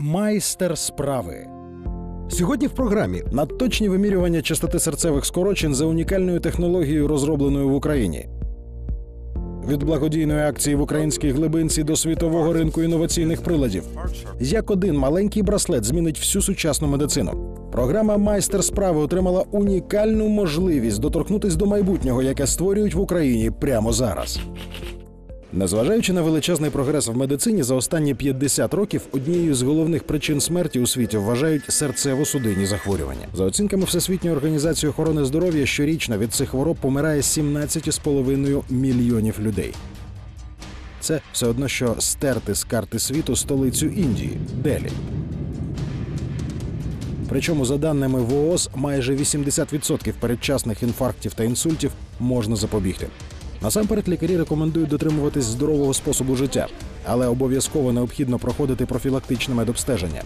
Майстер справи. Сьогодні в програмі надточні вимірювання частоти серцевих скорочень за унікальною технологією, розробленою в Україні. Від благодійної акції в українській глибинці до світового ринку інноваційних приладів. Як один маленький браслет змінить всю сучасну медицину. Програма Майстер справи отримала унікальну можливість доторкнутись до майбутнього, яке створюють в Україні прямо зараз. Незважаючи на величезний прогрес в медицині, за останні 50 років однією з головних причин смерті у світі вважають серцево-судинні захворювання. За оцінками Всесвітньої організації охорони здоров'я, щорічно від цих хвороб помирає 17,5 мільйонів людей. Це все одно, що стерти з карти світу столицю Індії Делі. Причому, за даними ВООЗ, майже 80% передчасних інфарктів та інсультів можна запобігти. Насамперед лікарі рекомендують дотримуватись здорового способу життя, але обов'язково необхідно проходити профілактичне медобстеження.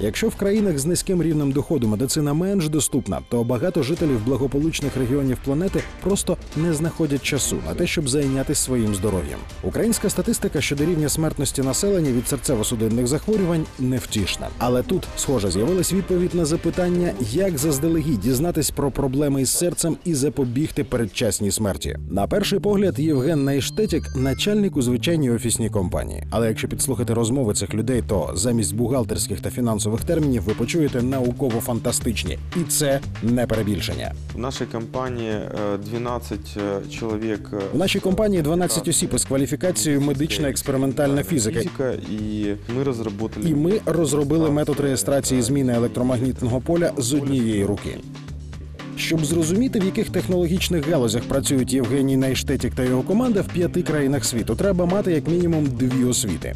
Якщо в країнах з низьким рівнем доходу медицина менш доступна, то багато жителів благополучних регіонів планети просто не знаходять часу на те, щоб зайнятися своїм здоров'ям. Українська статистика щодо рівня смертності населення від серцево-судинних захворювань невтішна. Але тут, схоже, з'явилась відповідь на запитання, як заздалегідь дізнатись про проблеми із серцем і запобігти передчасній смерті. На перший погляд, Євген Найштетік начальник у звичайній офісній компанії. Але якщо підслухати розмови цих людей, то замість бухгалтерських та фінансових термінів ви почуєте науково-фантастичні, і це не перебільшення. В нашей компании э, 12 э, человек. э, У нашій компанії 12 осіб із кваліфікацією медична експериментальна фізика. Физика, и мы разработали... І ми розробили метод реєстрації зміни електромагнітного поля з однієї руки. Щоб зрозуміти, в яких технологічних галузях працюють Євгеній Найштетік та його команда в п'яти країнах світу, треба мати як мінімум дві освіти.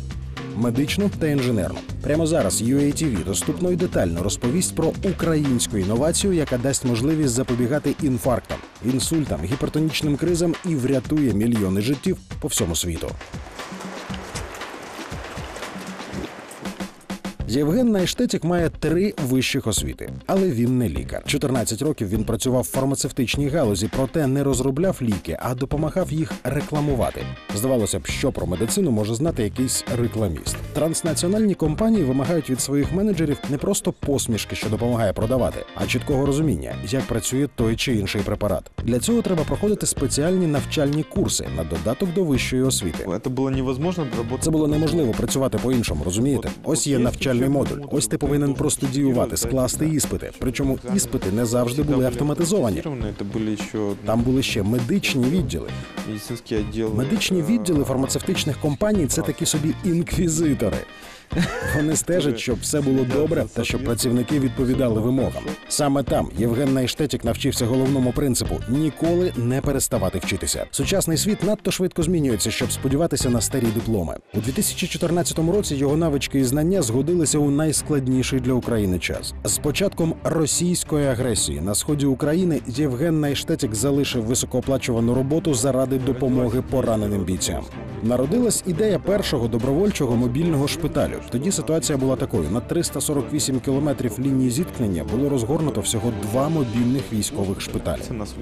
Медичну та інженерну. Прямо зараз UATV доступно і детально розповість про українську інновацію, яка дасть можливість запобігати інфарктам, інсультам, гіпертонічним кризам і врятує мільйони життів по всьому світу. Євген Найштетік має три вищих освіти, але він не лікар. 14 років він працював в фармацевтичній галузі, проте не розробляв ліки, а допомагав їх рекламувати. Здавалося б, що про медицину може знати якийсь рекламіст. Транснаціональні компанії вимагають від своїх менеджерів не просто посмішки, що допомагає продавати, а чіткого розуміння, як працює той чи інший препарат. Для цього треба проходити спеціальні навчальні курси на додаток до вищої освіти. Це було неможливо працювати по-іншому, розумієте? Ось є навчальний модуль. Ось ти повинен простудіювати, скласти іспити. Причому іспити не завжди були автоматизовані. Это были еще Там були ще медичні відділи. медицинские отделы. Медичні відділи фармацевтичних компаній це такі собі інквізитори. Вони стежать, щоб все було добре та щоб працівники відповідали вимогам. Саме там Євген Найштетік навчився головному принципу ніколи не переставати вчитися. Сучасний світ надто швидко змінюється, щоб сподіватися на старі дипломи. У 2014 році його навички і знання згодилися у найскладніший для України час. З початком російської агресії на сході України Євген Найштетік залишив високооплачувану роботу заради допомоги пораненим бійцям. Народилась ідея першого добровольчого мобільного шпиталю. Тоді ситуація була такою: на 348 кілометрів лінії зіткнення було розгорнуто всього два мобільних військових шпиталі. Нас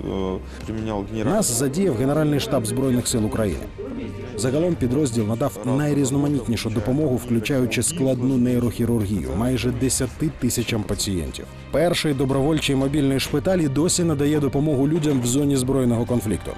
генерал. Нас задіяв Генеральний штаб збройних сил України. Загалом підрозділ надав найрізноманітнішу допомогу, включаючи складну нейрохірургію майже 10 тисячам пацієнтів. Перший добровольчий мобільний шпиталь і досі надає допомогу людям в зоні збройного конфлікту.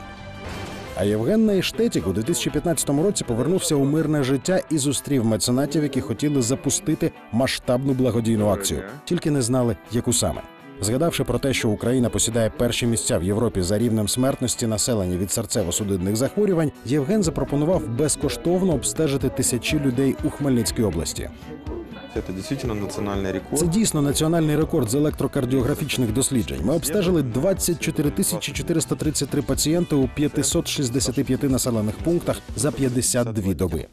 А Євген Найштетік у 2015 році повернувся у мирне життя і зустрів меценатів, які хотіли запустити масштабну благодійну акцію, тільки не знали, яку саме. Згадавши про те, що Україна посідає перші місця в Європі за рівнем смертності населення від серцево-судинних захворювань, Євген запропонував безкоштовно обстежити тисячі людей у Хмельницькій області. Это действительно национальный рекорд. Це дійсно національний рекорд з електрокардіографічних досліджень. Ми обстежили 24 тисячі 433 пацієнти у 565 населених пунктах за 52 доби.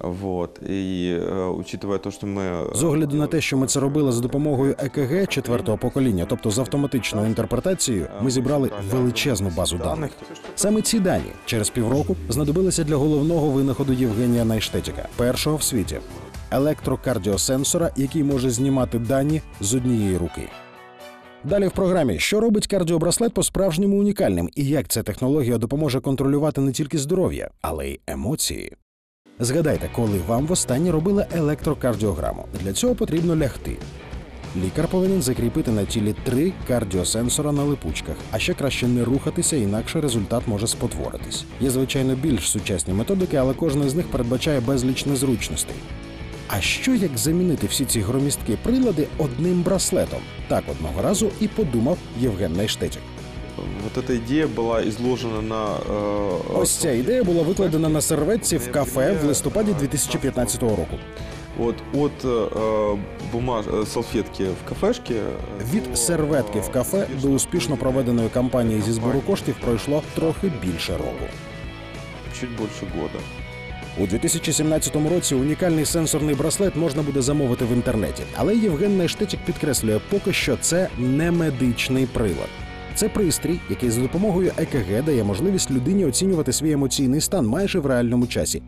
Вот. И э, учитывая то, что мы... З огляду на те, що ми це робили за допомогою ЕКГ четвертого покоління, тобто з автоматичною інтерпретацією, ми зібрали величезну базу даних. Саме ці дані через півроку знадобилися для головного винаходу Євгенія Найштетіка, першого в світі електрокардіосенсора, який може знімати дані з однієї руки. Далі в програмі, що робить кардіобраслет по-справжньому унікальним, і як ця технологія допоможе контролювати не тільки здоров'я, але й емоції. Згадайте, коли вам востаннє робили електрокардіограму. Для цього потрібно лягти. Лікар повинен закріпити на тілі три кардіосенсора на липучках, а ще краще не рухатися, інакше результат може спотворитись. Є звичайно більш сучасні методики, але кожна з них передбачає безліч незручностей. А що як замінити всі ці громісткі прилади одним браслетом? Так одного разу і подумав Євген Найштетік. Вот эта идея была изложена на... э, Ось ця ідея була викладена на серветці в кафе в листопаді 2015 року. Вот от э, бумаж... э, салфетки в кафешке... э, Від до, серветки в кафе э, до успішно проведеної кампанії зі збору коштів пройшло трохи більше року. Чуть больше года. У 2017 році унікальний сенсорний браслет можна буде замовити в інтернеті, але Євген Найштетік підкреслює, поки що це не медичний прилад. Це пристрій, який за допомогою ЕКГ дає можливість людині оцінювати свій емоційний стан майже в реальному часі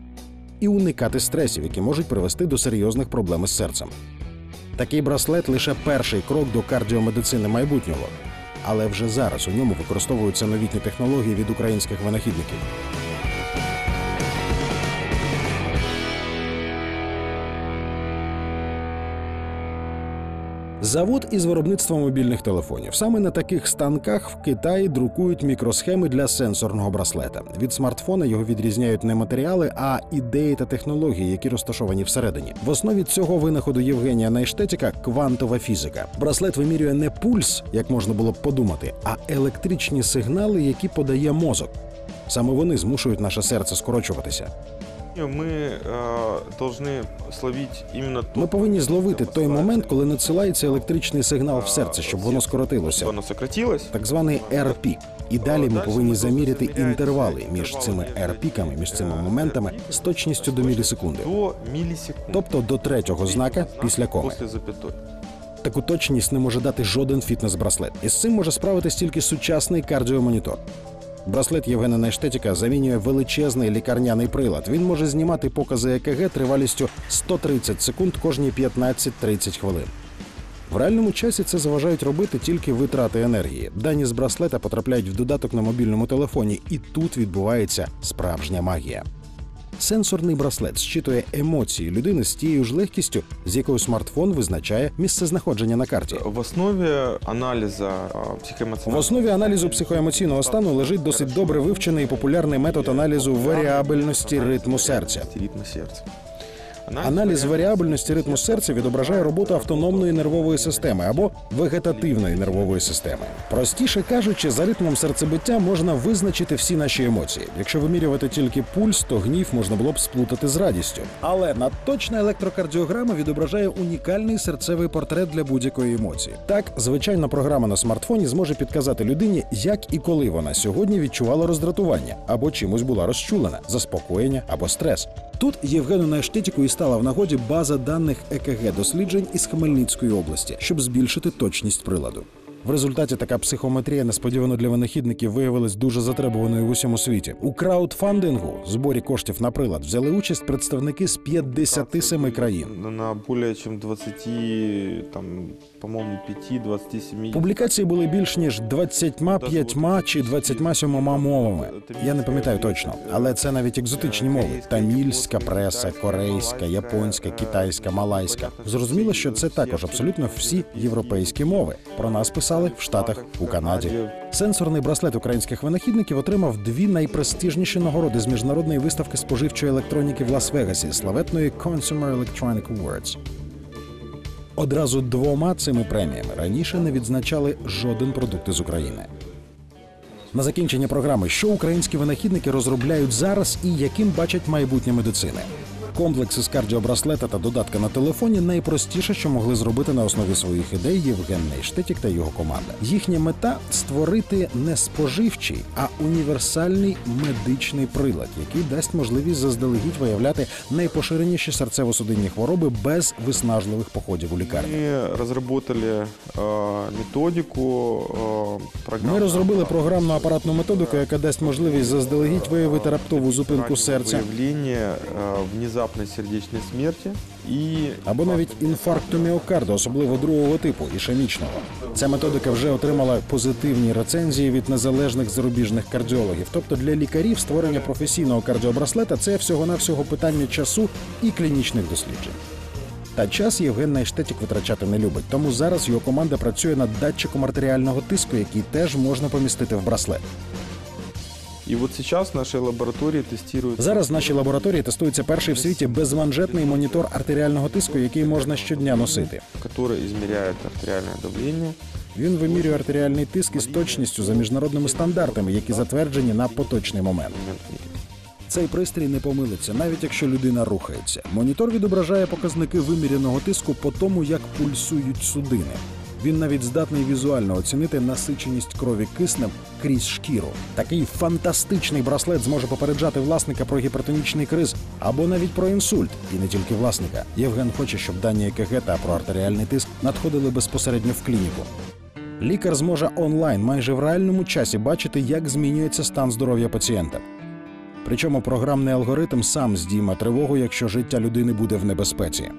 і уникати стресів, які можуть привести до серйозних проблем із серцем. Такий браслет лише перший крок до кардіомедицини майбутнього, але вже зараз у ньому використовуються новітні технології від українських винахідників. Завод із виробництва мобільних телефонів. Саме на таких станках в Китаї друкують мікросхеми для сенсорного браслета. Від смартфона його відрізняють не матеріали, а ідеї та технології, які розташовані всередині. В основі цього винаходу Євгенія Найштетіка квантова фізика. Браслет вимірює не пульс, як можна було б подумати, а електричні сигнали, які подає мозок. Саме вони змушують наше серце скорочуватися. Мы э, должны словить именно Ми тот повинні зловити когда той посылается, момент, коли надсилається електричний сигнал в серце, щоб воно скоротилося. чтобы оно сократилось. так званий R-пік. І далі ми повинні заміряти інтервали між цими R-піками, між цими моментами з точністю до мілісекунди, До миллисекунд. тобто до третього знака після коми. После запятой. Таку точність не може дати жоден фітнес-браслет. І з цим може справитись тільки сучасний кардіомонітор. Браслет Євгена Найштетіка замінює величезний лікарняний прилад. Він може знімати покази ЕКГ тривалістю 130 секунд кожні 15-30 хвилин. В реальному часі це заважають робити тільки витрати енергії. Дані з браслета потрапляють в додаток на мобільному телефоні, і тут відбувається справжня магія. Сенсорний браслет зчитує емоції людини з тією ж легкістю, з якою смартфон визначає місце знаходження на карті. В основі аналізу психоемоційного... В основі аналізу психоемоційного стану лежить досить добре вивчений і популярний метод аналізу варіабельності ритму серця. Аналіз варіабельності ритму серця відображає роботу автономної нервової системи або вегетативної нервової системи. Простіше кажучи, за ритмом серцебиття можна визначити всі наші емоції. Якщо вимірювати тільки пульс, то гнів можна було б сплутати з радістю. Але надточна електрокардіограма відображає унікальний серцевий портрет для будь-якої емоції. Так, звичайна програма на смартфоні зможе підказати людині, як і коли вона сьогодні відчувала роздратування або чимось була розчулена, заспокоєння або стрес. Тут Євгену Найштетіку і стала в нагоді база даних ЕКГ досліджень із Хмельницької області, щоб збільшити точність приладу. В результаті така психометрія несподівано для винахідників виявилась дуже затребуваною в усьому світі. У краудфандингу зборі коштів на прилад взяли участь представники з 57 країн. На более чем 20, там, по-моему, 5-27... Публікації були більш ніж 25 чи 27 мовами. Я не пам'ятаю точно, але це навіть екзотичні мови: тамільська преса, корейська, японська, китайська, малайська. Зрозуміло, що це також абсолютно всі європейські мови. Про нас писали в Штатах, у Канаді. Сенсорний браслет українських винахідників отримав дві найпрестижніші нагороди з міжнародної виставки споживчої електроніки в Лас-Вегасі, славетної Consumer Electronic Awards. Одразу двома цими преміями раніше не відзначали жоден продукт із України. На закінчення програми, що українські винахідники розробляють зараз і яким бачать майбутнє медицини. Комплекс із кардіобраслета та додатка на телефоні найпростіше, що могли зробити на основі своїх ідей Євген Нейштетік та його команда. Їхня мета створити не споживчий, а універсальний медичний прилад, який дасть можливість заздалегідь виявляти найпоширеніші серцево-судинні хвороби без виснажливих походів у лікарню. Мы разработали э, методику э, программу. Ми розробили програмну апаратну методику, яка дасть можливість заздалегідь виявити раптову зупинку серця, Выявление э, внезапного внезапной сердечной смерти и або навіть інфаркту міокарду, особливо другого типу ішемічного. Ця методика вже отримала позитивні рецензії від незалежних зарубіжних кардіологів. Тобто для лікарів створення професійного кардіобраслета це всього-навсього питання часу і клінічних досліджень. Та час Євген Найштетік витрачати не любить, тому зараз його команда працює над датчиком артеріального тиску, який теж можна помістити в браслет. И вот сейчас в нашей лаборатории тестируют Зараз в нашій лабораторії тестується перший в світі безманжетний монітор артеріального тиску, який можна щодня носити. который измеряет артериальное давление. Він вимірює артеріальний тиск із точністю за міжнародними стандартами, які затверджені на поточний момент. Момент. Цей пристрій не помилиться, навіть якщо людина рухається. Монітор відображає показники виміряного тиску по тому, як пульсують судини. Він навіть здатний візуально оцінити насиченість крові киснем крізь шкіру. Такий фантастичний браслет зможе попереджати власника про гіпертонічний криз або навіть про інсульт, і не тільки власника. Євген хоче, щоб дані ЕКГ та про артеріальний тиск надходили безпосередньо в клініку. Лікар зможе онлайн майже в реальному часі бачити, як змінюється стан здоров'я пацієнта. Причому програмний алгоритм сам здійме тривогу, якщо життя людини буде в небезпеці.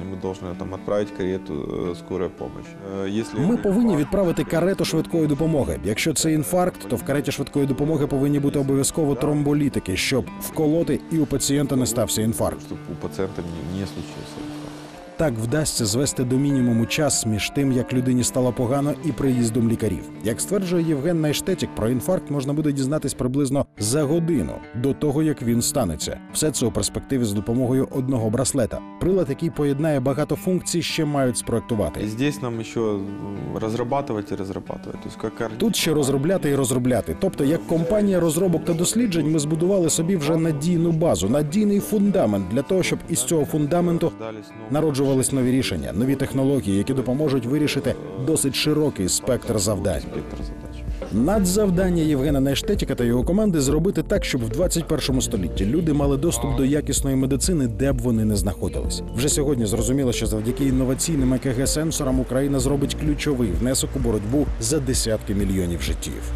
И мы должны там отправить карету э, скорой помощи. Э, Если Ми это повинні инфаркт, відправити карету швидкої допомоги. Якщо це інфаркт, то в кареті швидкої допомоги повинні бути обов'язково тромболітики, щоб вколоти і у пацієнта не стався інфаркт. чтобы у пациента не, не случился инфаркт. Так вдасться звести до мінімуму час між тим, як людині стало погано, і приїздом лікарів. Як стверджує Євген Найштетік, про інфаркт можна буде дізнатись приблизно за годину до того, як він станеться. Все це у перспективі з допомогою одного браслета. Прилад, який поєднає багато функцій, ще мають спроектувати. И здесь нам еще м, разрабатывать и разрабатывать. То есть как карди- Тут ще розробляти і розробляти. Тобто, як компанія розробок та досліджень, ми збудували собі вже надійну базу, надійний фундамент для того, щоб із цього фундаменту Рождались новые нові рішення, нові технології, які допоможуть вирішити досить широкий спектр завдань. Надзавдання Євгена Найштетіка та його команди зробити так, щоб в 21 столітті люди мали доступ до якісної медицини, де б вони не знаходились. Вже сьогодні зрозуміло, що завдяки інноваційним екг сенсорам Україна зробить ключовий внесок у боротьбу за десятки мільйонів життів.